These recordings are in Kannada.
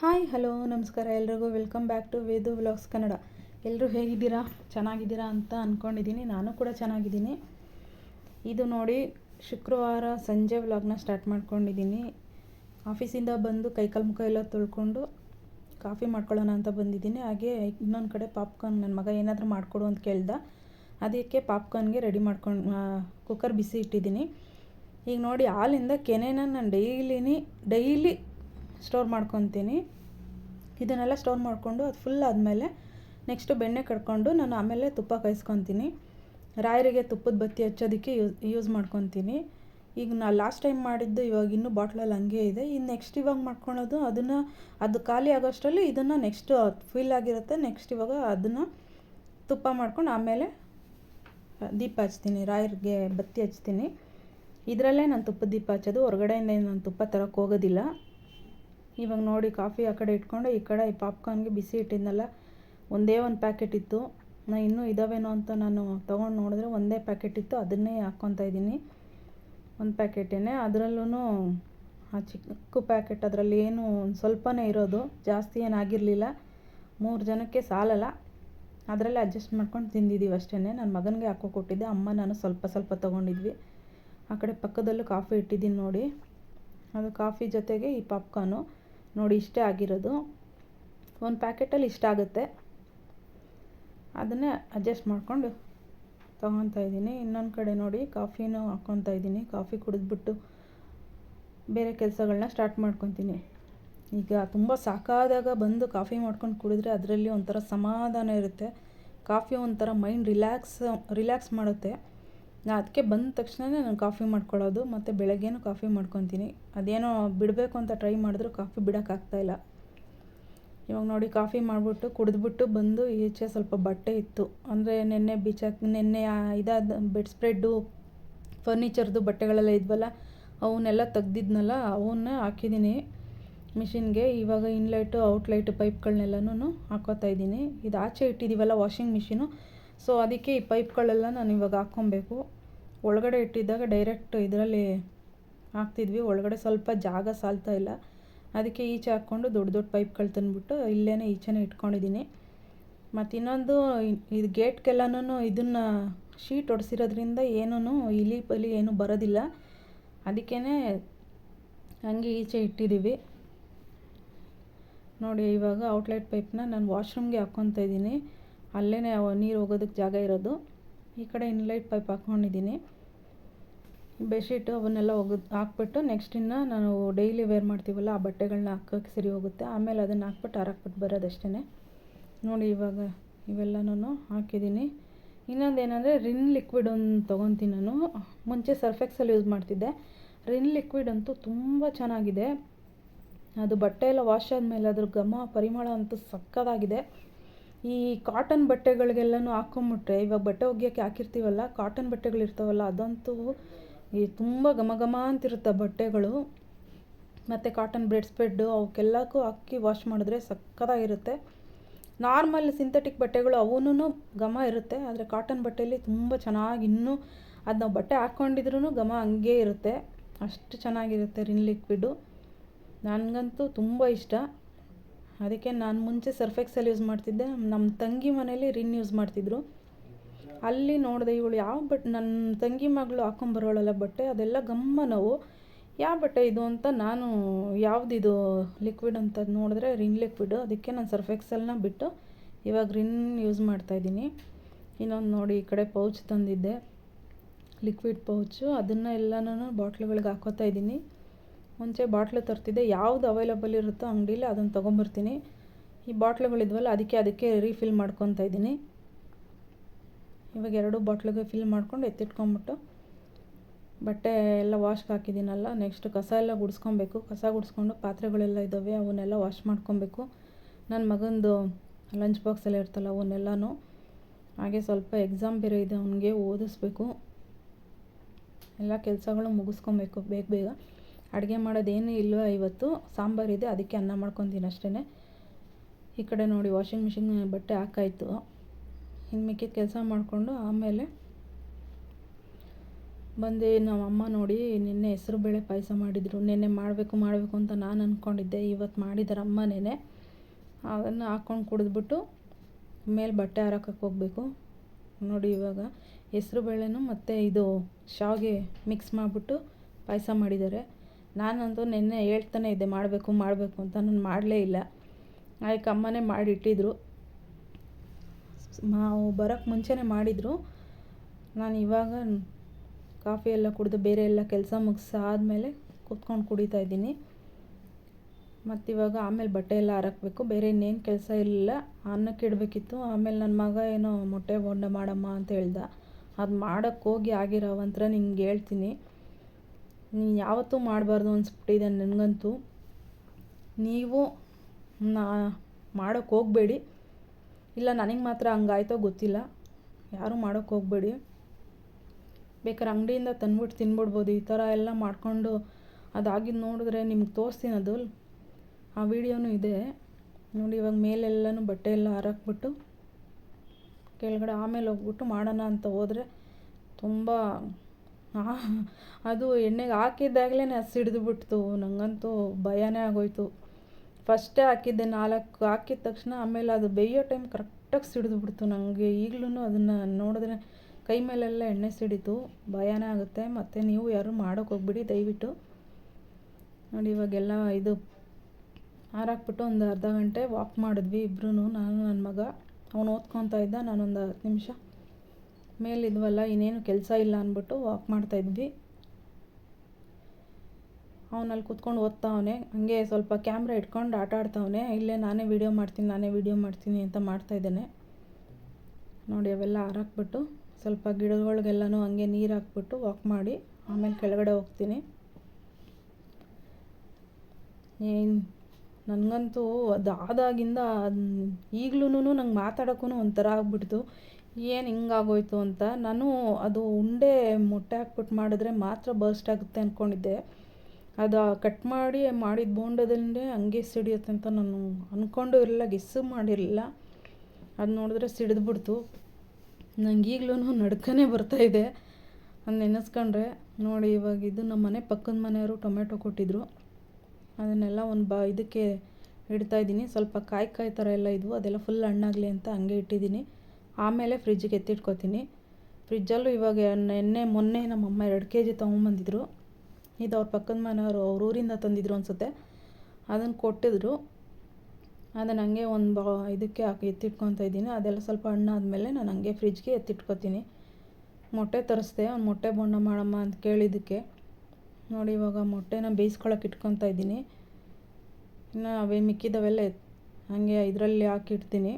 ಹಾಯ್, ಹಲೋ, ನಮಸ್ಕಾರ. ಎಲ್ರಿಗೂ welcome back to Vedu vlogs Kannada. ಎಲ್ಲರೂ ಹೇಗಿದ್ದೀರಾ? ಚೆನ್ನಾಗಿದ್ದೀರಾ ಅಂತ ಅಂದ್ಕೊಂಡಿದ್ದೀನಿ ನಾನು ಕೂಡ ಚೆನ್ನಾಗಿದ್ದೀನಿ. ಇದು ನೋಡಿ, ಶುಕ್ರವಾರ ಸಂಜೆ ವ್ಲಾಗ್ನ ಸ್ಟಾರ್ಟ್ ಮಾಡ್ಕೊಂಡಿದ್ದೀನಿ. ಆಫೀಸಿಂದ ಬಂದು ಕೈಕಾಲು ಮುಖ ಎಲ್ಲ ತೊಳ್ಕೊಂಡು ಕಾಫಿ ಮಾಡ್ಕೊಳ್ಳೋಣ ಅಂತ ಬಂದಿದ್ದೀನಿ. ಹಾಗೆ ಇನ್ನೊಂದು ಕಡೆ ಪಾಪ್ಕಾರ್ನ್ ನನ್ನ ಮಗ ಏನಾದರೂ ಮಾಡಿಕೊಡು ಅಂತ ಕೇಳ್ದ. ಅದಕ್ಕೆ ಪಾಪ್ಕಾರ್ನ್ಗೆ ರೆಡಿ ಮಾಡ್ಕೊಂಡು ಕುಕ್ಕರ್ ಬಿಸಿ ಇಟ್ಟಿದ್ದೀನಿ. ಈಗ ನೋಡಿ, ಹಾಲಿಂದ ಕೆನೆನ ನಾನು ಡೈಲಿನಿ, ಡೈಲಿ ಸ್ಟೋರ್ ಮಾಡ್ಕೊತೀನಿ. ಇದನ್ನೆಲ್ಲ ಸ್ಟೋರ್ ಮಾಡಿಕೊಂಡು ಅದು ಫುಲ್ ಆದಮೇಲೆ ನೆಕ್ಸ್ಟು ಬೆಣ್ಣೆ ಕಡ್ಕೊಂಡು ನಾನು ಆಮೇಲೆ ತುಪ್ಪ ಕಾಯಿಸ್ಕೊತೀನಿ. ರಾಯರಿಗೆ ತುಪ್ಪದ ಬತ್ತಿ ಹಚ್ಚೋದಕ್ಕೆ ಯೂಸ್ ಯೂಸ್ ಮಾಡ್ಕೊತೀನಿ. ಈಗ ನಾ ಲಾಸ್ಟ್ ಟೈಮ್ ಮಾಡಿದ್ದು ಇವಾಗ ಇನ್ನೂ ಬಾಟ್ಲಲ್ಲಿ ಹಂಗೆ ಇದೆ. ಇನ್ನು ನೆಕ್ಸ್ಟ್ ಇವಾಗ ಮಾಡ್ಕೊಳೋದು, ಅದನ್ನು ಅದು ಖಾಲಿ ಆಗೋಷ್ಟರಲ್ಲಿ ಇದನ್ನು ನೆಕ್ಸ್ಟ್ ಫಿಲ್ ಆಗಿರುತ್ತೆ. ನೆಕ್ಸ್ಟ್ ಇವಾಗ ಅದನ್ನು ತುಪ್ಪ ಮಾಡ್ಕೊಂಡು ಆಮೇಲೆ ದೀಪ ಹಚ್ತೀನಿ, ರಾಯರಿಗೆ ಬತ್ತಿ ಹಚ್ತೀನಿ. ಇದರಲ್ಲೇ ನಾನು ತುಪ್ಪದ ದೀಪ ಹಚ್ಚೋದು. ಹೊರಗಡೆಯಿಂದ ನಾನು ತುಪ್ಪ ತರೋಕ್ಕೆ ಹೋಗೋದಿಲ್ಲ. ಇವಾಗ ನೋಡಿ ಕಾಫಿ ಆ ಕಡೆ ಇಟ್ಕೊಂಡು ಈ ಕಡೆ ಈ ಪಾಪ್ಕಾರ್ನ್ಗೆ ಬಿಸಿ ಇಟ್ಟಿದ್ನಲ್ಲ ಒಂದೇ ಒಂದು ಪ್ಯಾಕೆಟ್ ಇತ್ತು. ನಾ ಇನ್ನೂ ಇದ್ದಾವೇನೋ ಅಂತ ನಾನು ತೊಗೊಂಡು ನೋಡಿದ್ರೆ ಒಂದೇ ಪ್ಯಾಕೆಟ್ ಇತ್ತು. ಅದನ್ನೇ ಹಾಕ್ಕೊತಾ ಇದ್ದೀನಿ. ಒಂದು ಪ್ಯಾಕೆಟೇ ಅದರಲ್ಲೂ ಆ ಚಿಕ್ಕ ಪ್ಯಾಕೆಟ್ ಅದರಲ್ಲಿ ಏನು ಒಂದು ಸ್ವಲ್ಪನೇ ಇರೋದು. ಜಾಸ್ತಿ ಏನಾಗಿರಲಿಲ್ಲ ಮೂರು ಜನಕ್ಕೆ ಸಾಲಲ್ಲ. ಅದರಲ್ಲೇ ಅಡ್ಜಸ್ಟ್ ಮಾಡ್ಕೊಂಡು ತಿಂದಿದ್ದೀವಿ ಅಷ್ಟೇ ನನ್ನ ಮಗನಿಗೆ ಹಾಕೋ ಕೊಟ್ಟಿದ್ದೆ. ಅಮ್ಮ ನಾನು ಸ್ವಲ್ಪ ಸ್ವಲ್ಪ ತೊಗೊಂಡಿದ್ವಿ. ಆ ಕಡೆ ಪಕ್ಕದಲ್ಲೂ ಕಾಫಿ ಇಟ್ಟಿದ್ದೀನಿ ನೋಡಿ. ಅದು ಕಾಫಿ ಜೊತೆಗೆ ಈ ಪಾಪ್ಕಾರ್ನು. ನೋಡಿ ಇಷ್ಟೇ ಆಗಿರೋದು. ಒಂದು ಪ್ಯಾಕೆಟಲ್ಲಿ ಇಷ್ಟ ಆಗುತ್ತೆ. ಅದನ್ನೇ ಅಡ್ಜಸ್ಟ್ ಮಾಡಿಕೊಂಡು ತೊಗೊತಾ ಇದ್ದೀನಿ. ಇನ್ನೊಂದು ಕಡೆ ನೋಡಿ ಕಾಫಿನೂ ಹಾಕ್ಕೊತಾ ಇದ್ದೀನಿ. ಕಾಫಿ ಕುಡಿದ್ಬಿಟ್ಟು ಬೇರೆ ಕೆಲಸಗಳನ್ನ ಸ್ಟಾರ್ಟ್ ಮಾಡ್ಕೊತೀನಿ. ಈಗ ತುಂಬ ಸಾಕಾದಾಗ ಬಂದು ಕಾಫಿ ಮಾಡ್ಕೊಂಡು ಕುಡಿದ್ರೆ ಅದರಲ್ಲಿ ಒಂಥರ ಸಮಾಧಾನ ಇರುತ್ತೆ. ಕಾಫಿ ಒಂಥರ ಮೈಂಡ್ ರಿಲ್ಯಾಕ್ಸ್ ರಿಲ್ಯಾಕ್ಸ್ ಮಾಡುತ್ತೆ. ನಾ ಅದಕ್ಕೆ ಬಂದ ತಕ್ಷಣವೇ ನಾನು ಕಾಫಿ ಮಾಡ್ಕೊಳ್ಳೋದು, ಮತ್ತು ಬೆಳಗ್ಗೆನೂ ಕಾಫಿ ಮಾಡ್ಕೊತೀನಿ. ಅದೇನೋ ಬಿಡಬೇಕು ಅಂತ ಟ್ರೈ ಮಾಡಿದ್ರು ಕಾಫಿ ಬಿಡೋಕ್ಕಾಗ್ತಾಯಿಲ್ಲ ಇವಾಗ ನೋಡಿ ಕಾಫಿ ಮಾಡಿಬಿಟ್ಟು ಕುಡಿದ್ಬಿಟ್ಟು ಬಂದು ಈಚೆ ಸ್ವಲ್ಪ ಬಟ್ಟೆ ಇತ್ತು. ಅಂದರೆ ನೆನ್ನೆ ಬಿಚ್ಚಾಕಿ ನೆನ್ನೆ ಇದಾದ ಬೆಡ್ ಸ್ಪ್ರೆಡ್ಡು, ಫರ್ನಿಚರ್ದು ಬಟ್ಟೆಗಳೆಲ್ಲ ಇದ್ವಲ್ಲ, ಅವನ್ನೆಲ್ಲ ತೆಗ್ದಿದ್ನಲ್ಲ, ಅವನ್ನ ಹಾಕಿದ್ದೀನಿ. ಮಿಷಿನ್ಗೆ ಇವಾಗ ಇನ್ಲೈಟು ಔಟ್ಲೈಟು ಪೈಪ್ಗಳನ್ನೆಲ್ಲನೂ ಹಾಕೋತಾ ಇದ್ದೀನಿ. ಇದು ಆಚೆ ಇಟ್ಟಿದ್ದೀವಲ್ಲ ವಾಷಿಂಗ್ ಮಿಷಿನು ಸೊ ಅದಕ್ಕೆ ಈ ಪೈಪ್ಗಳೆಲ್ಲ ನಾನು ಇವಾಗ ಹಾಕ್ಕೊಬೇಕು. ಒಳಗಡೆ ಇಟ್ಟಿದ್ದಾಗ ಡೈರೆಕ್ಟ್ ಇದರಲ್ಲಿ ಹಾಕ್ತಿದ್ವಿ. ಒಳಗಡೆ ಸ್ವಲ್ಪ ಜಾಗ ಸಾಲ್ತಾ ಇಲ್ಲ. ಅದಕ್ಕೆ ಈಚೆ ಹಾಕ್ಕೊಂಡು ದೊಡ್ಡ ದೊಡ್ಡ ಪೈಪ್ಗಳು ತಂದುಬಿಟ್ಟು ಇಲ್ಲೇ ಈಚೆನೇ ಇಟ್ಕೊಂಡಿದ್ದೀನಿ. ಮತ್ತು ಇನ್ನೊಂದು ಇದು ಗೇಟ್ಗೆಲ್ಲನೂ ಇದನ್ನು ಶೀಟ್ ಹೊಡೆಸಿರೋದ್ರಿಂದ ಏನೂ ಇಲಿ ಪಲಿ ಏನೂ ಬರೋದಿಲ್ಲ. ಅದಕ್ಕೇ ಹಂಗೆ ಈಚೆ ಇಟ್ಟಿದ್ದೀವಿ. ನೋಡಿ, ಇವಾಗ ಔಟ್ಲೆಟ್ ಪೈಪ್ನ ನಾನು ವಾಶ್ರೂಮ್ಗೆ ಹಾಕ್ಕೊತಾ ಇದ್ದೀನಿ. ಅಲ್ಲೇ ನೀರು ಹೋಗೋದಕ್ಕೆ ಜಾಗ ಇರೋದು. ಈ ಕಡೆ ಇನ್ಲೈಟ್ ಪೈಪ್ ಹಾಕ್ಕೊಂಡಿದ್ದೀನಿ ಬೆಡ್ಶೀಟು ಅವನ್ನೆಲ್ಲ ಒಗೆದು ಹಾಕ್ಬಿಟ್ಟು ನೆಕ್ಸ್ಟ್ ಇನ್ನು ನಾನು ಡೈಲಿ ವೇರ್ ಮಾಡ್ತೀವಲ್ಲ ಆ ಬಟ್ಟೆಗಳನ್ನ ಹಾಕೋಕ್ಕೆ ಸರಿ ಹೋಗುತ್ತೆ. ಆಮೇಲೆ ಅದನ್ನು ಹಾಕ್ಬಿಟ್ಟು ಹಾರಾಕ್ಬಿಟ್ಟು ಬರೋದಷ್ಟೇ ನೋಡಿ ಇವಾಗ ಇವೆಲ್ಲನೂ ಹಾಕಿದ್ದೀನಿ ಇನ್ನೊಂದು ಏನಂದರೆ ರಿನ್ ಲಿಕ್ವಿಡ್ ಒಂದು ತೊಗೊತೀನಿ ನಾನು. ಮುಂಚೆ ಸರ್ಫೆಕ್ಸಲ್ಲಿ ಯೂಸ್ ಮಾಡ್ತಿದ್ದೆ. ರಿನ್ ಲಿಕ್ವಿಡ್ ಅಂತೂ ತುಂಬ ಚೆನ್ನಾಗಿದೆ. ಅದು ಬಟ್ಟೆ ಎಲ್ಲ ವಾಶ್ ಆದಮೇಲೆ ಅದ್ರ ಘಮ, ಪರಿಮಳ ಅಂತೂ ಸಕ್ಕತ್ತಾಗಿದೆ ಈ ಕಾಟನ್ ಬಟ್ಟೆಗಳಿಗೆಲ್ಲನೂ ಹಾಕೊಂಬಿಟ್ರೆ, ಇವಾಗ ಬಟ್ಟೆ ಒಗ್ಯೋಕ್ಕೆ ಹಾಕಿರ್ತೀವಲ್ಲ, ಕಾಟನ್ ಬಟ್ಟೆಗಳಿರ್ತಾವಲ್ಲ, ಅದಂತೂ ಈ ತುಂಬ ಘಮ ಘಮ ಅಂತಿರುತ್ತೆ ಬಟ್ಟೆಗಳು. ಮತ್ತು ಕಾಟನ್ ಬ್ರೆಡ್ ಸ್ಪ್ರೆಡ್ಡು ಅವಕ್ಕೆಲ್ಲಕ್ಕೂ ಹಾಕಿ ವಾಶ್ ಮಾಡಿದ್ರೆ ಸಕ್ಕತ್ತಾಗಿರುತ್ತೆ. ನಾರ್ಮಲ್ ಸಿಂಥೆಟಿಕ್ ಬಟ್ಟೆಗಳು ಅವೂ ಘಮ ಇರುತ್ತೆ, ಆದರೆ ಕಾಟನ್ ಬಟ್ಟೆಯಲ್ಲಿ ತುಂಬ ಚೆನ್ನಾಗಿ ಇನ್ನೂ ಅದು ನಾವು ಬಟ್ಟೆ ಹಾಕ್ಕೊಂಡಿದ್ರೂ ಘಮ ಹಂಗೇ ಇರುತ್ತೆ. ಅಷ್ಟು ಚೆನ್ನಾಗಿರುತ್ತೆ ರಿನ್ ಲಿಕ್ವಿಡು. ನನಗಂತೂ ತುಂಬ ಇಷ್ಟ. ಅದಕ್ಕೆ ನಾನು ಮುಂಚೆ ಸರ್ಫೆಕ್ಸಲ್ಲಿ ಯೂಸ್ ಮಾಡ್ತಿದ್ದೆ. ನಮ್ಮ ತಂಗಿ ಮನೇಲಿ ರಿನ್ ಯೂಸ್ ಮಾಡ್ತಿದ್ರು. ಅಲ್ಲಿ ನೋಡಿದೆ ಇವಳು ಯಾವ ಬಟ್ಟೆ ನನ್ನ ತಂಗಿ ಮಗಳು ಹಾಕೊಂಬರೋಳಲ್ಲ ಬಟ್ಟೆ, ಅದೆಲ್ಲ ಗಮ್ಮ ನೋವು. ಯಾವ ಬಟ್ಟೆ ಇದು ಅಂತ ನಾನು ಯಾವುದಿದು ಲಿಕ್ವಿಡ್ ಅಂತ ನೋಡಿದ್ರೆ ರಿನ್ ಲಿಕ್ವಿಡು. ಅದಕ್ಕೆ ನಾನು ಸರ್ಫೆಕ್ಸಲ್ನ ಬಿಟ್ಟು ಇವಾಗ ರಿನ್ ಯೂಸ್ ಮಾಡ್ತಾಯಿದ್ದೀನಿ ಇನ್ನೊಂದು ನೋಡಿ, ಈ ಕಡೆ ಪೌಚ್ ತಂದಿದ್ದೆ. Liquid pouch. ಅದನ್ನು ಎಲ್ಲನೂ ಬಾಟ್ಲುಗಳಿಗೆ ಹಾಕೋತಾ ಇದ್ದೀನಿ. ಮುಂಚೆ ಬಾಟ್ಲು ತರ್ತಿದ್ದೆ. ಯಾವುದು ಅವೈಲಬಲ್ ಇರುತ್ತೋ ಅಂಗಡೀಲಿ ಅದನ್ನು ತೊಗೊಂಬರ್ತೀನಿ. ಈ ಬಾಟ್ಲುಗಳಿದ್ವಲ್ಲ, ಅದಕ್ಕೆ ಅದಕ್ಕೆ ರೀಫಿಲ್ ಮಾಡ್ಕೊತಾ ಇದ್ದೀನಿ. ಇವಾಗ ಎರಡು ಬಾಟ್ಲಿಗೆ ಫಿಲ್ ಮಾಡ್ಕೊಂಡು ಎತ್ತಿಟ್ಕೊಂಬಿಟ್ಟು ಬಟ್ಟೆ ಎಲ್ಲ ವಾಶ್ಗೆ ಹಾಕಿದ್ದೀನಲ್ಲ ನೆಕ್ಸ್ಟ್ ಕಸ ಎಲ್ಲ ಗುಡಿಸ್ಕೊಬೇಕು. ಕಸ ಗುಡಿಸ್ಕೊಂಡು ಪಾತ್ರೆಗಳೆಲ್ಲ ಇದ್ದಾವೆ, ಅವನ್ನೆಲ್ಲ ವಾಶ್ ಮಾಡ್ಕೊಬೇಕು. ನನ್ನ ಮಗಂದು ಲಂಚ್ ಬಾಕ್ಸೆಲ್ಲ ಇರ್ತಲ್ಲ ಅವನ್ನೆಲ್ಲನೂ. ಹಾಗೆ ಸ್ವಲ್ಪ ಎಕ್ಸಾಮ್ ಬೇರೆ ಇದೆ, ಅವನಿಗೆ ಓದಿಸ್ಬೇಕು. ಎಲ್ಲ ಕೆಲಸಗಳು ಮುಗಿಸ್ಕೊಬೇಕು ಬೇಗ ಬೇಗ. ಅಡುಗೆ ಮಾಡೋದೇನು ಇಲ್ವ ಇವತ್ತು? ಸಾಂಬಾರಿದೆ ಅದಕ್ಕೆ ಅನ್ನ ಮಾಡ್ಕೊತೀನಿ ಅಷ್ಟೇ ಈ ಕಡೆ ನೋಡಿ ವಾಷಿಂಗ್ ಮಿಷಿನ್ ಬಟ್ಟೆ ಹಾಕಾಯಿತು. ಇನ್ನು ಮಿಕ್ಕಿದ ಕೆಲಸ ಮಾಡಿಕೊಂಡು ಆಮೇಲೆ ಬಂದು ನಮ್ಮ ಅಮ್ಮ ನೋಡಿ ನಿನ್ನೆ ಹೆಸರು ಬೇಳೆ ಪಾಯಸ ಮಾಡಿದರು. ನಿನ್ನೆ ಮಾಡಬೇಕು ಮಾಡಬೇಕು ಅಂತ ನಾನು ಅಂದ್ಕೊಂಡಿದ್ದೆ ಇವತ್ತು ಮಾಡಿದ್ದಾರೆ ನೆನೆ ಅದನ್ನು ಹಾಕ್ಕೊಂಡು ಕುಡಿದ್ಬಿಟ್ಟು ಮೇಲೆ ಬಟ್ಟೆ ಹಾರಕ್ಕೆ ಹೋಗಬೇಕು. ನೋಡಿ ಇವಾಗ ಹೆಸರು ಬೇಳೆನೂ ಮತ್ತು ಇದು ಶಾವಿಗೆ ಮಿಕ್ಸ್ ಮಾಡಿಬಿಟ್ಟು ಪಾಯಸ ಮಾಡಿದ್ದಾರೆ. ನಾನಂತೂ ನಿನ್ನೆ ಹೇಳ್ತಾನೆ ಇದ್ದೆ, ಮಾಡಬೇಕು ಮಾಡಬೇಕು ಅಂತ. ನಾನು ಮಾಡಲೇ ಇಲ್ಲ. ಅದಕ್ಕೆ ಅಮ್ಮನೇ ಮಾಡಿಟ್ಟಿದ್ರು. ನಾವು ಬರೋಕ್ಕೆ ಮುಂಚೆನೇ ಮಾಡಿದರು. ನಾನು ಇವಾಗ ಕಾಫಿ ಎಲ್ಲ ಕುಡಿದು ಬೇರೆ ಎಲ್ಲ ಕೆಲಸ ಮುಗಿಸಾದ್ಮೇಲೆ ಕೂತ್ಕೊಂಡು ಕುಡಿತಾ ಇದ್ದೀನಿ. ಮತ್ತು ಇವಾಗ ಆಮೇಲೆ ಬಟ್ಟೆ ಎಲ್ಲ ಹರಕ್ಬೇಕು ಬೇರೆ ಇನ್ನೇನು ಕೆಲಸ ಇರಲಿಲ್ಲ ಅನ್ನಕ್ಕೆ ಇಡಬೇಕಿತ್ತು. ಆಮೇಲೆ ನನ್ನ ಮಗ ಏನೋ ಮೊಟ್ಟೆ ಬೋಂಡ ಮಾಡಮ್ಮ ಅಂತ ಹೇಳ್ದ. ಅದು ಮಾಡೋಕ್ಕೋಗಿ ಆಗಿರೋ ಅವಂತರ ನಿಂಗೆ ಹೇಳ್ತೀನಿ. ನೀನು ಯಾವತ್ತೂ ಮಾಡಬಾರ್ದು ಅನಿಸ್ಬಿಟ್ಟಿದೆ ನನಗಂತೂ. ನೀವು ನಾ ಮಾಡೋಕ್ಕೆ ಹೋಗಬೇಡಿ. ಇಲ್ಲ, ನನಗೆ ಮಾತ್ರ ಹಂಗಾಯ್ತೋ ಗೊತ್ತಿಲ್ಲ. ಯಾರೂ ಮಾಡೋಕ್ಕೆ ಹೋಗಬೇಡಿ. ಬೇಕಾದ್ರೆ ಅಂಗಡಿಯಿಂದ ತಂದ್ಬಿಟ್ಟು ತಿನ್ಬಿಡ್ಬೋದು. ಈ ಥರ ಎಲ್ಲ ಮಾಡಿಕೊಂಡು ಅದಾಗಿದ್ದು ನೋಡಿದ್ರೆ ನಿಮ್ಗೆ ತೋರಿಸ್ತೀನಿ ಅದು ಆ ವಿಡಿಯೋನೂ ಇದೆ. ನೋಡಿ, ಇವಾಗ ಮೇಲೆಲ್ಲನೂ ಬಟ್ಟೆ ಎಲ್ಲ ಹಾರಾಕ್ಬಿಟ್ಟು ಕೆಳಗಡೆ ಆಮೇಲೆ ಹೋಗ್ಬಿಟ್ಟು ಮಾಡೋಣ ಅಂತ ಹೋದರೆ ತುಂಬ ಅದು ಎಣ್ಣೆಗೆ ಹಾಕಿದ್ದಾಗಲೇ ಅದು ಸಿಡಿದು ನನಗಂತೂ ಭಯನೇ ಆಗೋಯ್ತು. ಫಸ್ಟೇ ಹಾಕಿದ್ದೆ, ನಾಲ್ಕು ಹಾಕಿದ ತಕ್ಷಣ ಆಮೇಲೆ ಅದು ಬೇಯೋ ಟೈಮ್ ಕರೆಕ್ಟಾಗಿ ಸಿಡಿದು ಬಿಡ್ತು ನನಗೆ ಈಗಲೂ ಅದನ್ನು ನೋಡಿದ್ರೆ ಕೈ ಮೇಲೆಲ್ಲ ಎಣ್ಣೆ ಸಿಡಿತು ಭಯನೇ ಆಗುತ್ತೆ. ಮತ್ತು ನೀವು ಯಾರು ಮಾಡೋಕೆ ಹೋಗ್ಬಿಡಿ, ದಯವಿಟ್ಟು. ನೋಡಿ, ಇವಾಗೆಲ್ಲ ಇದು ಹಾರಾಕ್ಬಿಟ್ಟು ಒಂದು ಅರ್ಧ ಗಂಟೆ ವಾಕ್ ಮಾಡಿದ್ವಿ ಇಬ್ಬರೂ ನಾನು ನನ್ನ ಮಗ, ಅವನು ಓದ್ಕೊತಾ ಇದ್ದ. ನಾನೊಂದು ಹತ್ತು ನಿಮಿಷ ಮೇಲಿದ್ವಲ್ಲ ಇನ್ನೇನು ಕೆಲಸ ಇಲ್ಲ ಅಂದ್ಬಿಟ್ಟು ವಾಕ್ ಮಾಡ್ತಾಯಿದ್ವಿ ಅವನಲ್ಲಿ ಕೂತ್ಕೊಂಡು ಓದ್ತಾವನೆ, ಹಂಗೆ ಸ್ವಲ್ಪ ಕ್ಯಾಮ್ರಾ ಇಟ್ಕೊಂಡು ಆಟ ಆಡ್ತಾವನೆ, ಇಲ್ಲೇ ನಾನೇ ವೀಡಿಯೋ ಮಾಡ್ತೀನಿ, ನಾನೇ ವೀಡಿಯೋ ಮಾಡ್ತೀನಿ ಅಂತ ಮಾಡ್ತಾಯಿದ್ದೇನೆ ನೋಡಿ, ಅವೆಲ್ಲ ಹಾರಾಕ್ಬಿಟ್ಟು ಸ್ವಲ್ಪ ಗಿಡಗಳಿಗೆಲ್ಲನೂ ಹಂಗೆ ನೀರು ಹಾಕ್ಬಿಟ್ಟು ವಾಕ್ ಮಾಡಿ ಆಮೇಲೆ ಕೆಳಗಡೆ ಹೋಗ್ತೀನಿ. ನನಗಂತೂ ಅದಾದಾಗಿಂದ ಈಗ್ಲೂ ನಂಗೆ ಮಾತಾಡೋಕ್ಕೂ ಒಂಥರ ಆಗ್ಬಿಡ್ತು. ಏನು ಹಿಂಗಾಗೋಯ್ತು ಅಂತ. ನಾನು ಅದು ಉಂಡೆ ಮೊಟ್ಟೆ ಹಾಕ್ಬಿಟ್ಟು ಮಾಡಿದ್ರೆ ಮಾತ್ರ ಬರ್ಸ್ಟ್ ಆಗುತ್ತೆ ಅಂದ್ಕೊಂಡಿದ್ದೆ ಅದು ಕಟ್ ಮಾಡಿ ಮಾಡಿದ ಬೋಂಡದಲ್ಲೇ ಹಂಗೆ ಸಿಡಿಯುತ್ತೆ ಅಂತ ನಾನು ಅಂದ್ಕೊಂಡು ಇರಲಿಲ್ಲ, ಗೆಸ್ಸು ಮಾಡಿರಲಿಲ್ಲ. ಅದು ನೋಡಿದ್ರೆ ಸಿಡಿದ್ಬಿಡ್ತು. ನಂಗೆ ಈಗಲೂ ನಡ್ಕನೇ ಬರ್ತಾಯಿದೆ ಅದು ನೆನೆಸ್ಕೊಂಡ್ರೆ ನೋಡಿ ಇವಾಗ ಇದು ನಮ್ಮ ಮನೆ ಪಕ್ಕದ ಮನೆಯವರು ಟೊಮೆಟೊ ಕೊಟ್ಟಿದ್ರು. ಅದನ್ನೆಲ್ಲ ಒಂದು ಬಾ ಇದಕ್ಕೆ ಇಡ್ತಾಯಿದ್ದೀನಿ ಸ್ವಲ್ಪ ಕಾಯಿ ಕಾಯಿ ಥರ ಎಲ್ಲ ಇದ್ವು. ಅದೆಲ್ಲ ಫುಲ್ ಹಣ್ಣಾಗಲಿ ಅಂತ ಹಂಗೆ ಇಟ್ಟಿದ್ದೀನಿ. ಆಮೇಲೆ ಫ್ರಿಜ್ಜಿಗೆ ಎತ್ತಿಟ್ಕೊತೀನಿ. ಫ್ರಿಜ್ಜಲ್ಲೂ ಇವಾಗ ನೆನ್ನೆ ಮೊನ್ನೆ ನಮ್ಮಮ್ಮ ಎರಡು ಕೆ ಜಿ ತೊಗೊಂಬಂದಿದ್ರು. ಇದು ಅವ್ರ ಪಕ್ಕದ ಮನೆಯವರು ಅವ್ರ ಊರಿಂದ ತಂದಿದ್ರು ಅನಿಸುತ್ತೆ. ಅದನ್ನು ಕೊಟ್ಟಿದ್ರು. ಅದನ್ನು ಹಂಗೆ ಒಂದು ಬಾ, ಇದಕ್ಕೆ ಹಾಕಿ, ಎತ್ತಿಟ್ಕೊತಾ ಇದ್ದೀನಿ. ಅದೆಲ್ಲ ಸ್ವಲ್ಪ ಹಣ್ಣಾದ್ಮೇಲೆ ನಾನು ಹಂಗೆ ಫ್ರಿಜ್ಗೆ ಎತ್ತಿಟ್ಕೊತೀನಿ. ಮೊಟ್ಟೆ ತರಿಸ್ದೆ. ಅವ್ನು ಮೊಟ್ಟೆ ಬೋಂಡ ಮಾಡಮ್ಮ ಅಂತ ಕೇಳಿದ್ದಕ್ಕೆ. ನೋಡಿ ಇವಾಗ ಮೊಟ್ಟೆನ ಬೇಯಿಸ್ಕೊಳಕ್ಕೆ ಇಟ್ಕೊತಾ ಇದ್ದೀನಿ. ಇನ್ನು ಅವೇ ಮಿಕ್ಕಿದವೆಲ್ಲ ಹಂಗೆ ಇದರಲ್ಲಿ ಹಾಕಿಡ್ತೀನಿ.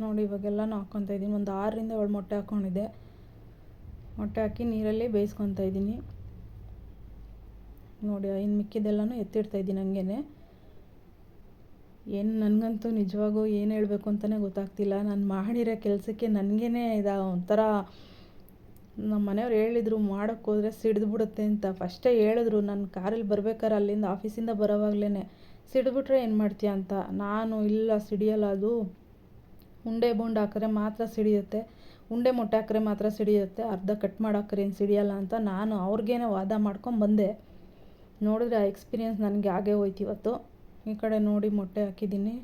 ನೋಡಿ, ಇವಾಗೆಲ್ಲ ಹಾಕ್ಕೊತಾ ಇದ್ದೀನಿ. ಒಂದು ಆರರಿಂದ ಏಳು ಮೊಟ್ಟೆ ಹಾಕ್ಕೊಂಡಿದ್ದೆ. ಮೊಟ್ಟೆ ಹಾಕಿ ನೀರಲ್ಲಿ ಬೇಯಿಸ್ಕೊತಾ ಇದ್ದೀನಿ. ನೋಡಿ ಇನ್ನು ಮಿಕ್ಕಿದೆಲ್ಲನೂ ಎತ್ತಿಡ್ತಾ ಇದ್ದೀನಿ ಹಂಗೇನೆ. ಏನು ನನಗಂತೂ ನಿಜವಾಗೂ ಏನು ಹೇಳಬೇಕು ಅಂತಲೇ ಗೊತ್ತಾಗ್ತಿಲ್ಲ. ನಾನು ಮಾಡಿರೋ ಕೆಲಸಕ್ಕೆ ನನಗೇ ಇದು ಒಂಥರ ನಮ್ಮ ಮನೆಯವ್ರು ಹೇಳಿದ್ರು ಮಾಡೋಕ್ಕೆ ಹೋದರೆ ಸಿಡಿದ್ಬಿಡುತ್ತೆ ಅಂತ. ಫಸ್ಟೇ ಹೇಳಿದ್ರು, ನಾನು ಕಾರಲ್ಲಿ ಬರ್ಬೇಕಾದ್ರೆ ಅಲ್ಲಿಂದ ಆಫೀಸಿಂದ ಬರೋವಾಗ್ಲೇ ಸಿಡಿದ್ಬಿಟ್ರೆ ಏನು ಮಾಡ್ತೀಯ ಅಂತ. ನಾನು, ಇಲ್ಲ, ಸಿಡಿಯಲ್ಲ ಅದು. ಉಂಡೆ ಬೋಂಡ್ ಹಾಕಿದ್ರೆ ಮಾತ್ರ ಸಿಡಿಯುತ್ತೆ, ಉಂಡೆ ಮೊಟ್ಟೆ ಹಾಕಿದ್ರೆ ಮಾತ್ರ ಸಿಡಿಯುತ್ತೆ, ಅರ್ಧ ಕಟ್ ಮಾಡಿ ಏನು ಸಿಡಿಯಲ್ಲ ಅಂತ ನಾನು ಅವ್ರಿಗೇನೆ ವಾದ ಮಾಡ್ಕೊಂಡು ಬಂದೆ. ನೋಡಿದ್ರೆ ಆ ಎಕ್ಸ್ಪೀರಿಯೆನ್ಸ್ ನನಗೆ ಆಗೇ ಹೋಯ್ತು ಇವತ್ತು. ಈ ಕಡೆ ನೋಡಿ ಮೊಟ್ಟೆ ಹಾಕಿದ್ದೀನಿ.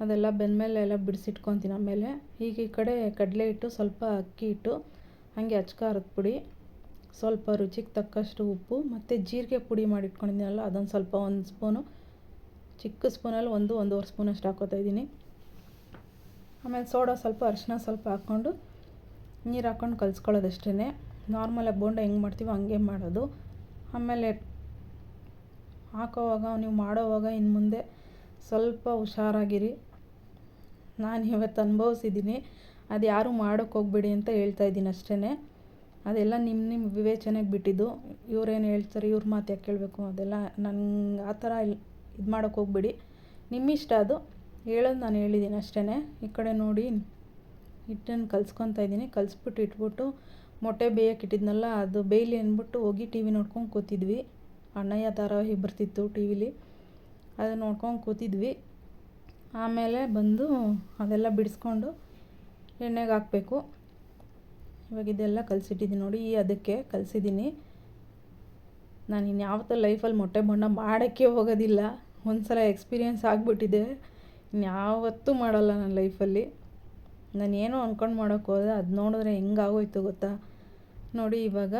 ಅದೆಲ್ಲ ಬೆಂದಮೇಲೆ ಎಲ್ಲ ಬಿಡಿಸಿಟ್ಕೊತೀನಿ ಆಮೇಲೆ. ಈಗ ಈ ಕಡೆ ಕಡಲೆ ಹಿಟ್ಟು, ಸ್ವಲ್ಪ ಅಕ್ಕಿ ಹಿಟ್ಟು, ಹಾಗೆ ಅಚ್ಕಾರದ ಪುಡಿ, ಸ್ವಲ್ಪ ರುಚಿಗೆ ತಕ್ಕಷ್ಟು ಉಪ್ಪು ಮತ್ತು ಜೀರಿಗೆ ಪುಡಿ ಮಾಡಿ ಇಟ್ಕೊಂಡಿದ್ದೀನಲ್ಲ ಅದೊಂದು ಸ್ವಲ್ಪ ಒಂದು ಸ್ಪೂನು ಚಿಕ್ಕ ಸ್ಪೂನಲ್ಲಿ ಒಂದು, ಒಂದೂವರೆ ಸ್ಪೂನಷ್ಟು ಹಾಕೋತಾ ಇದ್ದೀನಿ. ಆಮೇಲೆ ಸೋಡಾ ಸ್ವಲ್ಪ ಅರಿಶಿನ ಸ್ವಲ್ಪ ಹಾಕ್ಕೊಂಡು ನೀರು ಹಾಕ್ಕೊಂಡು ಕಲಿಸ್ಕೊಳ್ಳೋದು ಅಷ್ಟೇ ನಾರ್ಮಲಾಗಿ ಬೋಂಡ ಹೆಂಗೆ ಮಾಡ್ತೀವೋ ಹಂಗೆ ಮಾಡೋದು. ಆಮೇಲೆ ಹಾಕೋವಾಗ, ನೀವು ಮಾಡೋವಾಗ ಇನ್ನು ಮುಂದೆ ಸ್ವಲ್ಪ ಹುಷಾರಾಗಿರಿ. ನಾನು ಇವತ್ತು ಅನುಭವಿಸಿದ್ದೀನಿ ಅದು ಯಾರೂ ಮಾಡೋಕ್ಕೆ ಹೋಗ್ಬೇಡಿ ಅಂತ ಹೇಳ್ತಾ ಇದ್ದೀನಿ ಅಷ್ಟೇ ಅದೆಲ್ಲ ನಿಮ್ಮ ನಿಮ್ಮ ವಿವೇಚನೆಗೆ ಬಿಟ್ಟಿದ್ದು. ಇವ್ರೇನು ಹೇಳ್ತಾರೆ, ಇವ್ರ ಮಾತು ಯಾಕೆ ಕೇಳಬೇಕು. ಅದೆಲ್ಲ ನಂಗೆ ಆ ಥರ ಇಲ್ಲಿ ಇದು ಮಾಡೋಕ್ಕೆ ಹೋಗ್ಬೇಡಿ. ನಿಮ್ಮಿಷ್ಟ ಅದು. ಹೇಳೋದು ನಾನು ಹೇಳಿದ್ದೀನಿ ಅಷ್ಟೇ ಈ ಕಡೆ ನೋಡಿ, ಹಿಟ್ಟನ್ನು ಕಲ್ಸ್ಕೊತಾ ಇದ್ದೀನಿ. ಕಲಿಸ್ಬಿಟ್ಟು ಇಟ್ಬಿಟ್ಟು ಮೊಟ್ಟೆ ಬೇಯಕ್ಕೆ ಇಟ್ಟಿದ್ನಲ್ಲ, ಅದು ಬೇಯಲಿ ಅಂದ್ಬಿಟ್ಟು ಹೋಗಿ ಟಿ ವಿ ನೋಡ್ಕೊಂಡು ಕೂತಿದ್ವಿ. ಅಣ್ಣಯ್ಯ ಧಾರಾವಾಹಿ ಬರ್ತಿತ್ತು ಟಿ ವಿಲಿ. ಅದನ್ನ ನೋಡ್ಕೊಂಡು ಕೂತಿದ್ವಿ. ಆಮೇಲೆ ಬಂದು ಅದೆಲ್ಲ ಬಿಡಿಸ್ಕೊಂಡು ಎಣ್ಣೆಗೆ ಹಾಕಬೇಕು. ಇವಾಗ ಇದೆಲ್ಲ ಕಲಸಿಟ್ಟಿದ್ದೀನಿ ನೋಡಿ, ಈ ಅದಕ್ಕೆ ಕಲಿಸಿದ್ದೀನಿ. ನಾನು ಇನ್ಯಾವತ್ತೂ ಲೈಫಲ್ಲಿ ಮೊಟ್ಟೆ ಬಣ್ಣ ಮಾಡೋಕ್ಕೆ ಹೋಗೋದಿಲ್ಲ. ಒಂದು ಸಲ ಎಕ್ಸ್ಪೀರಿಯೆನ್ಸ್ ಆಗಿಬಿಟ್ಟಿದೆ. ಇನ್ಯಾವತ್ತೂ ಮಾಡಲ್ಲ ನನ್ನ ಲೈಫಲ್ಲಿ. ನಾನು ಏನೋ ಅಂದ್ಕೊಂಡು ಮಾಡೋಕ್ಕೆ ಹೋದೆ, ಅದು ನೋಡಿದ್ರೆ ಹೆಂಗಾಗೋಯ್ತು ಗೊತ್ತಾ? ನೋಡಿ, ಇವಾಗ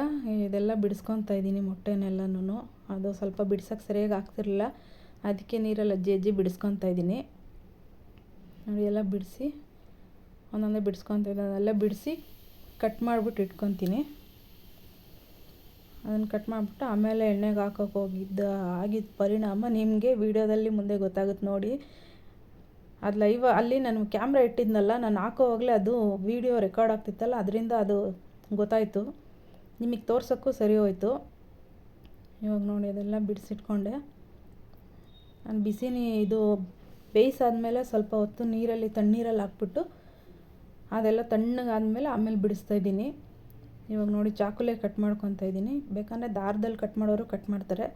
ಇದೆಲ್ಲ ಬಿಡಿಸ್ಕೊತಾ ಇದ್ದೀನಿ ಮೊಟ್ಟೆನೆಲ್ಲನೂ ಅದು ಸ್ವಲ್ಪ ಬಿಡ್ಸೋಕ್ಕೆ ಸರಿಯಾಗಿ ಆಗ್ತಿರಲಿಲ್ಲ. ಅದಕ್ಕೆ ನೀರಲ್ಲಿ ಅಜ್ಜಿ ಅಜ್ಜಿ ಬಿಡಿಸ್ಕೊತಾ ಇದ್ದೀನಿ. ನೋಡಿ, ಎಲ್ಲ ಬಿಡಿಸಿ, ಒಂದೊಂದೇ ಬಿಡಿಸ್ಕೊತಾ ಅದೆಲ್ಲ ಬಿಡಿಸಿ ಕಟ್ ಮಾಡಿಬಿಟ್ಟು ಇಟ್ಕೊತೀನಿ. ಅದನ್ನು ಕಟ್ ಮಾಡಿಬಿಟ್ಟು ಆಮೇಲೆ ಎಣ್ಣೆಗೆ ಹಾಕೋಕೆ ಹೋಗಿದ್ದ ಆಗಿದ್ದ ಪರಿಣಾಮ ನಿಮಗೆ. ವೀಡಿಯೋದಲ್ಲಿ ಮುಂದೆ ಗೊತ್ತಾಗುತ್ತೆ ನೋಡಿ. ಅದು ಲೈವ್ ಅಲ್ಲಿ ನಾನು ಕ್ಯಾಮ್ರಾ ಇಟ್ಟಿದ್ನಲ್ಲ, ನಾನು ಹಾಕೋವಾಗಲೇ ಅದು ವೀಡಿಯೋ ರೆಕಾರ್ಡ್ ಆಗ್ತಿತ್ತಲ್ಲ, ಅದರಿಂದ ಅದು ಗೊತ್ತಾಯಿತು. ನಿಮಗೆ ತೋರ್ಸೋಕ್ಕೂ ಸರಿ ಹೋಯಿತು. ಇವಾಗ ನೋಡಿ ಅದೆಲ್ಲ ಬಿಡಿಸಿಟ್ಕೊಂಡೆ. ನಾನು ಬಿಸಿನಿ ಇದು ಬೇಯಿಸಾದ್ಮೇಲೆ ಸ್ವಲ್ಪ ಹೊತ್ತು ನೀರಲ್ಲಿ, ತಣ್ಣೀರಲ್ಲಿ ಹಾಕ್ಬಿಟ್ಟು ಅದೆಲ್ಲ ತಣ್ಣಗಾದಮೇಲೆ ಆಮೇಲೆ ಬಿಡಿಸ್ತಾ ಇದ್ದೀನಿ. ಇವಾಗ ನೋಡಿ, ಚಾಕುಲೇ ಕಟ್ ಮಾಡ್ಕೊತಾ ಇದ್ದೀನಿ. ಬೇಕಂದರೆ ದಾರದಲ್ಲಿ ಕಟ್ ಮಾಡೋರು ಕಟ್ ಮಾಡ್ತಾರೆ.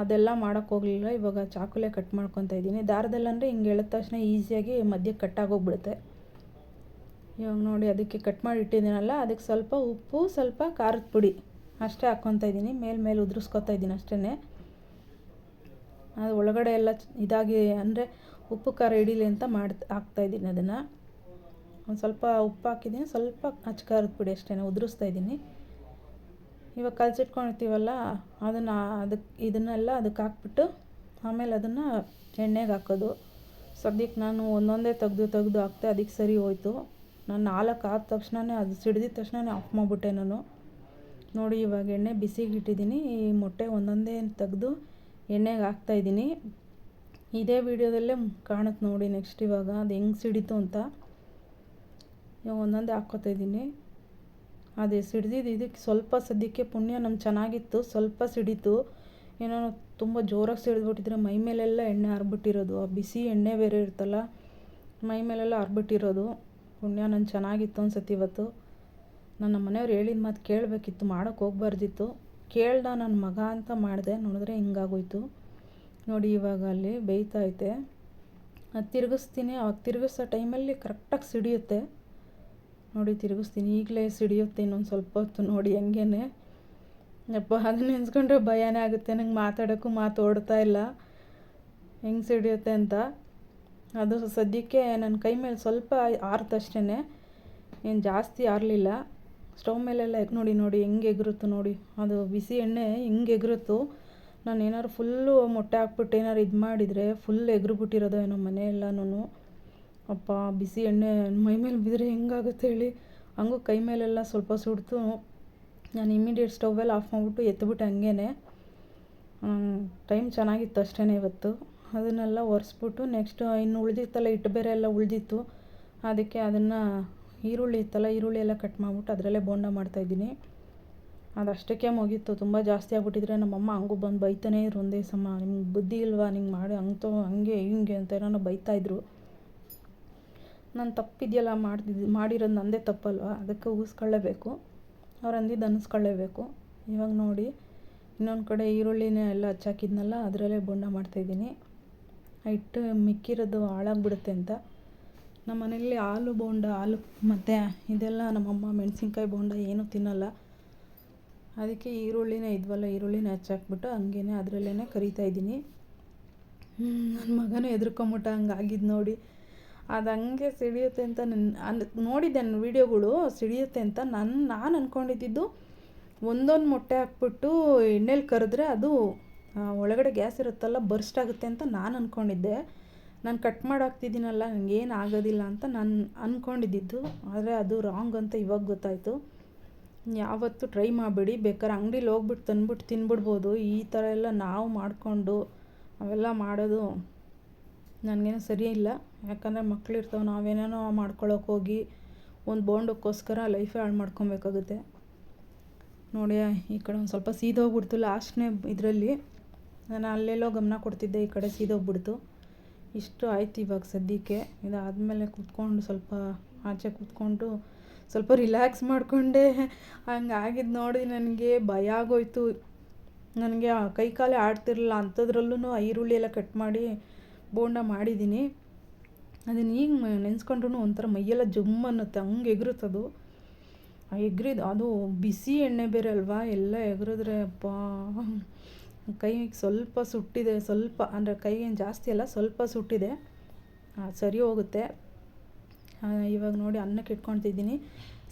ಅದೆಲ್ಲ ಮಾಡೋಕ್ಕೆ ಹೋಗಲಿಲ್ಲ. ಇವಾಗ ಚಾಕುಲೇ ಕಟ್ ಮಾಡ್ಕೊತಾ ಇದ್ದೀನಿ. ದಾರದಲ್ಲಿ ಅಂದರೆ ಹಿಂಗೆ ಎಳೆದ ತಕ್ಷಣ ಈಸಿಯಾಗಿ ಮಧ್ಯಕ್ಕೆ ಕಟ್ಟಾಗೋಗ್ಬಿಡುತ್ತೆ ಇವಾಗ ನೋಡಿ, ಅದಕ್ಕೆ ಕಟ್ ಮಾಡಿ ಇಟ್ಟಿದ್ದೀನಲ್ಲ, ಅದಕ್ಕೆ ಸ್ವಲ್ಪ ಉಪ್ಪು, ಸ್ವಲ್ಪ ಖಾರದ ಪುಡಿ ಅಷ್ಟೇ ಹಾಕ್ಕೊತಾ ಇದ್ದೀನಿ. ಮೇಲೆ ಮೇಲೆ ಉದುರಿಸ್ಕೊತಾ ಇದ್ದೀನಿ ಅಷ್ಟೇ ಅದು ಒಳಗಡೆ ಎಲ್ಲ ಇದಾಗಿ ಅಂದರೆ ಉಪ್ಪು, ಖಾರ ಹಿಡೀಲಿ ಅಂತ ಮಾಡಿ ಹಾಕ್ತಾಯಿದ್ದೀನಿ ಅದನ್ನು. ಒಂದು ಸ್ವಲ್ಪ ಉಪ್ಪು ಹಾಕಿದ್ದೀನಿ. ಸ್ವಲ್ಪ ಅಚ್ಚ ಖಾರದ ಪುಡಿ ಅಷ್ಟೇ ಉದುರಿಸ್ತಾ ಇದ್ದೀನಿ. ಇವಾಗ ಕಲಸಿಟ್ಕೊಂಡಿರ್ತೀವಲ್ಲ, ಅದನ್ನು ಅದಕ್ಕೆ ಇದನ್ನೆಲ್ಲ ಅದಕ್ಕೆ ಹಾಕ್ಬಿಟ್ಟು ಆಮೇಲೆ ಅದನ್ನು ಎಣ್ಣೆಗೆ ಹಾಕೋದು. ಸದ್ಯಕ್ಕೆ ನಾನು ಒಂದೊಂದೇ ತೆಗ್ದು ತೆಗ್ದು ಹಾಕ್ತೆ ಅದಕ್ಕೆ ಸರಿ ಹೋಯ್ತು. ನಾನು ನಾಲ್ಕು ಆದ ತಕ್ಷಣವೇ ಅದು ಸಿಡಿದ ತಕ್ಷಣವೇ ಆಫ್ ಮಾಡಿಬಿಟ್ಟೆ ನಾನು. ನೋಡಿ ಇವಾಗ ಎಣ್ಣೆ ಬಿಸಿಗೆ ಇಟ್ಟಿದ್ದೀನಿ ಈ ಮೊಟ್ಟೆ ಒಂದೊಂದೇ ತೆಗೆದು ಎಣ್ಣೆಗೆ ಹಾಕ್ತಾಯಿದ್ದೀನಿ ಇದೇ ವಿಡಿಯೋದಲ್ಲೇ ಕಾಣುತ್ತೆ ನೋಡಿ ನೆಕ್ಸ್ಟ್ ಇವಾಗ, ಅದು ಹೆಂಗೆ ಸಿಡಿತು ಅಂತ. ಇವಾಗ ಒಂದೊಂದೇ ಹಾಕ್ಕೋತಾ ಇದ್ದೀನಿ ಅದೇ ಸಿಡ್ದಿದ್ದು ಇದಕ್ಕೆ ಸ್ವಲ್ಪ ಸದ್ಯಕ್ಕೆ ಪುಣ್ಯ ನಮ್ಮ ಚೆನ್ನಾಗಿತ್ತು, ಸ್ವಲ್ಪ ಸಿಡಿತು. ಏನೋ ತುಂಬ ಜೋರಾಗಿ ಸಿಡಿದ್ಬಿಟ್ಟಿದ್ರೆ ಮೈ ಮೇಲೆಲ್ಲ ಎಣ್ಣೆ ಹರ್ಬಿಟ್ಟಿರೋದು ಆ ಬಿಸಿ ಎಣ್ಣೆ ಬೇರೆ ಇರ್ತಲ್ಲ ಮೈ ಮೇಲೆಲ್ಲ ಹರ್ಬಿಟ್ಟಿರೋದು ಪುಣ್ಯ ನನ್ನ ಚೆನ್ನಾಗಿತ್ತು ಅನ್ಸತ್ತೆ ಇವತ್ತು. ನನ್ನ ಮನೆಯವ್ರು ಹೇಳಿದ ಮಾತು ಕೇಳಬೇಕಿತ್ತು, ಮಾಡೋಕ್ಕೆ ಹೋಗ್ಬಾರ್ದಿತ್ತು. ಕೇಳ್ದ ನನ್ನ ಮಗ ಅಂತ ಮಾಡಿದೆ, ನೋಡಿದ್ರೆ ಹಿಂಗಾಗೋಯ್ತು. ನೋಡಿ ಇವಾಗ ಅಲ್ಲಿ ಬೇಯ್ತಾ ಐತೆ. ಅದು ತಿರುಗಿಸ್ತೀನಿ, ಅವಾಗ ತಿರುಗಿಸೋ ಟೈಮಲ್ಲಿ ಕರೆಕ್ಟಾಗಿ ಸಿಡಿಯುತ್ತೆ. ನೋಡಿ ತಿರುಗಿಸ್ತೀನಿ. ಈಗಲೇ ಸಿಡಿಯುತ್ತೆ ಇನ್ನೊಂದು ಸ್ವಲ್ಪ ಹೊತ್ತು ನೋಡಿ ಹಂಗೇನೆ. ಯಪ್ಪ, ಅದನ್ನ ನೆನೆಸ್ಕೊಂಡ್ರೆ ಭಯನೇ ಆಗುತ್ತೆ. ನಂಗೆ ಮಾತಾಡೋಕ್ಕೂ ಮಾತು ಓಡ್ತಾ ಇಲ್ಲ. ಹೆಂಗೆ ಸಿಡಿಯುತ್ತೆ ಅಂತ. ಅದು ಸದ್ಯಕ್ಕೆ ನನ್ನ ಕೈ ಮೇಲೆ ಸ್ವಲ್ಪ ಆರ್ತಷ್ಟೇ ಏನು ಜಾಸ್ತಿ ಆರಲಿಲ್ಲ. ಸ್ಟವ್ ಮೇಲೆಲ್ಲ ನೋಡಿ ನೋಡಿ ಹೆಂಗೆ ಎಗರುತ್ತು ನೋಡಿ. ಅದು ಬಿಸಿ ಎಣ್ಣೆ ಹೆಂಗೆ ಎಗರುತ್ತು. ನಾನು ಏನಾದ್ರು ಫುಲ್ಲು ಮೊಟ್ಟೆ ಹಾಕ್ಬಿಟ್ಟು ಏನಾದ್ರು ಇದು ಮಾಡಿದರೆ ಫುಲ್ ಎಗ್ರು ಬಿಟ್ಟಿರೋದು ಏನೋ ಮನೆಯೆಲ್ಲನೂ ಅಪ್ಪ, ಬಿಸಿ ಎಣ್ಣೆ ಮೈ ಮೇಲೆ ಬಿದ್ದರೆ ಹೆಂಗಾಗುತ್ತೆ ಹೇಳಿ. ಹಂಗೂ ಕೈ ಮೇಲೆಲ್ಲ ಸ್ವಲ್ಪ ಸುಡ್ತು. ನಾನು ಇಮಿಡಿಯೇಟ್ ಸ್ಟೌವೆಲ್ಲ ಆಫ್ ಮಾಡಿಬಿಟ್ಟು ಎತ್ಬಿಟ್ಟು ಹಂಗೇ ಟೈಮ್ ಚೆನ್ನಾಗಿತ್ತು ಅಷ್ಟೇ ಇವತ್ತು. ಅದನ್ನೆಲ್ಲ ಒರೆಸ್ಬಿಟ್ಟು ನೆಕ್ಸ್ಟ್ ಇನ್ನು ಉಳಿದಿತ್ತಲ್ಲ ಇಟ್ಟು ಬೇರೆ ಎಲ್ಲ ಉಳಿದಿತ್ತು. ಅದಕ್ಕೆ ಅದನ್ನು ಈರುಳ್ಳಿ ಇತ್ತಲ್ಲ, ಈರುಳ್ಳಿ ಎಲ್ಲ ಕಟ್ ಮಾಡಿಬಿಟ್ಟು ಅದರಲ್ಲೇ ಬೋಂಡ ಮಾಡ್ತಾಯಿದ್ದೀನಿ ಅದು ಅಷ್ಟಕ್ಕೆ ಮುಗೀತು. ತುಂಬ ಜಾಸ್ತಿ ಆಗ್ಬಿಟ್ಟಿದ್ರೆ ನಮ್ಮಮ್ಮ ಹಂಗೂ ಬಂದು ಬೈತಾನೇ ಇದ್ರು ಒಂದೇ ಸಮ. ನಿಮ್ಗೆ ಬುದ್ಧಿ ಇಲ್ವಾ? ನಿಂಗೆ ಮಾಡಿ, ಹಂಗೆ ಹಂಗೆ ಹಿಂಗೆ ಅಂತ ಏನೋ ಬೈತಾಯಿದ್ರು ನಾನು ತಪ್ಪಿದೆಯಲ್ಲ ಮಾಡ್ದಿದ್ದು ಮಾಡಿರೋದು ನನ್ನದೇ ತಪ್ಪಲ್ವ? ಅದಕ್ಕೆ ಉಗಿಸ್ಕೊಳ್ಳೇಬೇಕು ಅವ್ರು ಅಂದಿದ್ದು ಅನ್ನಿಸ್ಕೊಳ್ಳೇಬೇಕು ಇವಾಗ ನೋಡಿ, ಇನ್ನೊಂದು ಕಡೆ ಈರುಳ್ಳಿನೇ ಎಲ್ಲ ಹಚ್ಚಾಕಿದ್ನಲ್ಲ, ಅದರಲ್ಲೇ ಬೋಂಡ ಮಾಡ್ತಾಯಿದ್ದೀನಿ. ಹಿಟ್ಟು ಮಿಕ್ಕಿರೋದು ಹಾಳಾಗ್ಬಿಡುತ್ತೆ ಅಂತ. ನಮ್ಮ ಮನೆಯಲ್ಲಿ ಆಲು ಬೋಂಡ, ಹಾಲು ಮತ್ತು ಇದೆಲ್ಲ ನಮ್ಮಮ್ಮ ಮೆಣಸಿನ್ಕಾಯಿ ಬೋಂಡ ಏನೂ ತಿನ್ನಲ್ಲ. ಅದಕ್ಕೆ ಈರುಳ್ಳಿನೇ ಇದ್ವಲ್ಲ, ಈರುಳ್ಳಿನೇ ಹಚ್ಚಾಕ್ಬಿಟ್ಟು ಹಂಗೇ ಅದರಲ್ಲೇ ಕರಿತಾಯಿದ್ದೀನಿ. ನನ್ನ ಮಗನೂ ಹೆದ್ರ್ಕೊಂಬಿಟ್ಟ ಹಂಗಾಗಿದ್ದು ನೋಡಿ. ಅದು ಹಂಗೆ ಸಿಡಿಯುತ್ತೆ ಅಂತ ನನ್ನ ಅನ್ ನೋಡಿದ್ದೆ ನನ್ನ ವೀಡಿಯೋಗಳು ಸಿಡಿಯುತ್ತೆ ಅಂತ ನನ್ನ ನಾನು ಅಂದ್ಕೊಂಡಿದ್ದು ಒಂದೊಂದು ಮೊಟ್ಟೆ ಹಾಕ್ಬಿಟ್ಟು ಎಣ್ಣೆಲಿ ಕರೆದ್ರೆ ಅದು ಒಳಗಡೆ ಗ್ಯಾಸ್ ಇರುತ್ತಲ್ಲ ಬರ್ಸ್ಟ್ ಆಗುತ್ತೆ ಅಂತ ನಾನು ಅಂದ್ಕೊಂಡಿದ್ದೆ ನಾನು ಕಟ್ ಮಾಡಾಕ್ತಿದ್ದೀನಲ್ಲ ನನಗೇನು ಆಗೋದಿಲ್ಲ ಅಂತ ನಾನು ಅಂದ್ಕೊಂಡಿದ್ದಿದ್ದು ಆದರೆ ಅದು ರಾಂಗ್ ಅಂತ ಇವಾಗ ಗೊತ್ತಾಯಿತು. ಯಾವತ್ತೂ ಟ್ರೈ ಮಾಡಬೇಡಿ. ಬೇಕಾದ್ರೆ ಅಂಗಡಿಲಿ ಹೋಗ್ಬಿಟ್ಟು ತಂದ್ಬಿಟ್ಟು ತಿನ್ಬಿಡ್ಬೋದು. ಈ ಥರ ಎಲ್ಲ ನಾವು ಮಾಡಿಕೊಂಡು ಅವೆಲ್ಲ ಮಾಡೋದು ನನಗೇನೋ ಸರಿ ಇಲ್ಲ ಯಾಕಂದರೆ ಮಕ್ಳಿರ್ತಾವೆ ನಾವೇನೇನೋ ಮಾಡ್ಕೊಳ್ಳೋಕೆ ಹೋಗಿ ಒಂದು ಬೋಂಡಕ್ಕೋಸ್ಕರ ಲೈಫೇ ಹಾಳು ಮಾಡ್ಕೊಬೇಕಾಗುತ್ತೆ. ನೋಡಿ, ಈ ಕಡೆ ಒಂದು ಸ್ವಲ್ಪ ಸೀದೋಗ್ಬಿಡ್ತು ಲಾಸ್ಟ್ನೇ ಇದರಲ್ಲಿ. ನಾನು ಅಲ್ಲೆಲ್ಲೋ ಗಮನ ಕೊಡ್ತಿದ್ದೆ, ಈ ಕಡೆ ಸೀದೋಗ್ಬಿಡ್ತು ಇಷ್ಟು ಆಯ್ತು ಇವಾಗ ಸದ್ಯಕ್ಕೆ. ಇದಾದಮೇಲೆ ಕೂತ್ಕೊಂಡು ಸ್ವಲ್ಪ ಆಚೆ ಕೂತ್ಕೊಂಡು ಸ್ವಲ್ಪ ರಿಲ್ಯಾಕ್ಸ್ ಮಾಡಿಕೊಂಡೆ. ಹಂಗಾಗಿದ್ದು ನೋಡಿ ನನಗೆ ಭಯ ಆಗೋಯ್ತು. ನನಗೆ ಕೈ ಕಾಲೇ ಆಡ್ತಿರಲಿಲ್ಲ ಅಂಥದ್ರಲ್ಲೂ ಈರುಳ್ಳಿ ಎಲ್ಲ ಕಟ್ ಮಾಡಿ ಬೋಂಡ ಮಾಡಿದ್ದೀನಿ. ಅದನ್ನು ಈಗ ನೆನೆಸ್ಕೊಂಡ್ರೂ ಒಂಥರ ಮೈಯೆಲ್ಲ ಜುಮ್ ಅನ್ನುತ್ತೆ, ಹಂಗೆ ಎಗರುತ್ತದು ಎಗ್ರಿದ್ದು ಅದು ಬಿಸಿ ಎಣ್ಣೆ ಬೇರೆ ಅಲ್ವಾ, ಎಲ್ಲ ಎಗರಿದ್ರೆ ಅಪ್ಪ ಕೈಗೆ ಸ್ವಲ್ಪ ಸುಟ್ಟಿದೆ, ಸ್ವಲ್ಪ, ಅಂದರೆ ಕೈಗೇನು ಜಾಸ್ತಿ ಅಲ್ಲ, ಸ್ವಲ್ಪ ಸುಟ್ಟಿದೆ. ಸರಿ ಹೋಗುತ್ತೆ. ಇವಾಗ ನೋಡಿ ಅನ್ನಕ್ಕೆ ಇಟ್ಕೊಳ್ತಿದ್ದೀನಿ.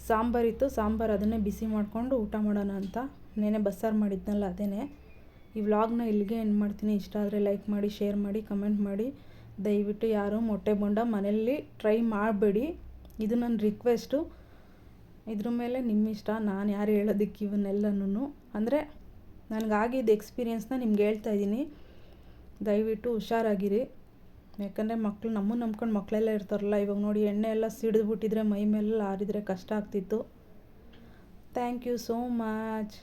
ಸಾಂಬಾರಿತ್ತು ಸಾಂಬಾರು ಅದನ್ನೇ ಬಿಸಿ ಮಾಡಿಕೊಂಡು ಊಟ ಮಾಡೋಣ ಅಂತ. ನೆನೆ ಬಸ್ಸಾರು ಮಾಡಿದ್ನಲ್ಲ ಅದೇ ಈ ವ್ಲಾಗ್ನ ಇಲ್ಲಿಗೆ ಎಂಡ್ ಮಾಡ್ತೀನಿ. ಇಷ್ಟ ಆದರೆ ಲೈಕ್ ಮಾಡಿ ಶೇರ್ ಮಾಡಿ ಕಮೆಂಟ್ ಮಾಡಿ. ದಯವಿಟ್ಟು ಯಾರೂ ಮೊಟ್ಟೆ ಬೊಂಡ ಮನೆಯಲ್ಲಿ ಟ್ರೈ ಮಾಡಬೇಡಿ. ಇದು ನನ್ನ ರಿಕ್ವೆಸ್ಟು ಇದ್ರ ಮೇಲೆ ನಿಮ್ಮ ಇಷ್ಟ ನಾನು ಯಾರು ಹೇಳೋದಕ್ಕೆ ಇವನ್ನೆಲ್ಲನೂ ಅಂದರೆ ನನಗಾಗಿದ್ದ ಎಕ್ಸ್ಪೀರಿಯೆನ್ಸ್ನ ನಿಮ್ಗೆ ಹೇಳ್ತಾ ಇದ್ದೀನಿ. ದಯವಿಟ್ಟು ಹುಷಾರಾಗಿರಿ. ಯಾಕಂದರೆ ಮಕ್ಕಳು ನಮ್ಮನ್ನು ನಂಬ್ಕೊಂಡು ಮಕ್ಕಳೆಲ್ಲ ಇರ್ತಾರಲ್ಲ, ಇವಾಗ ನೋಡಿ ಎಣ್ಣೆ ಎಲ್ಲ ಸಿಡಿದ್ಬಿಟ್ಟಿದ್ರೆ ಮೈ ಮೇಲೆ ಆರಿದರೆ ಕಷ್ಟ ಆಗ್ತಿತ್ತು. Thank you so much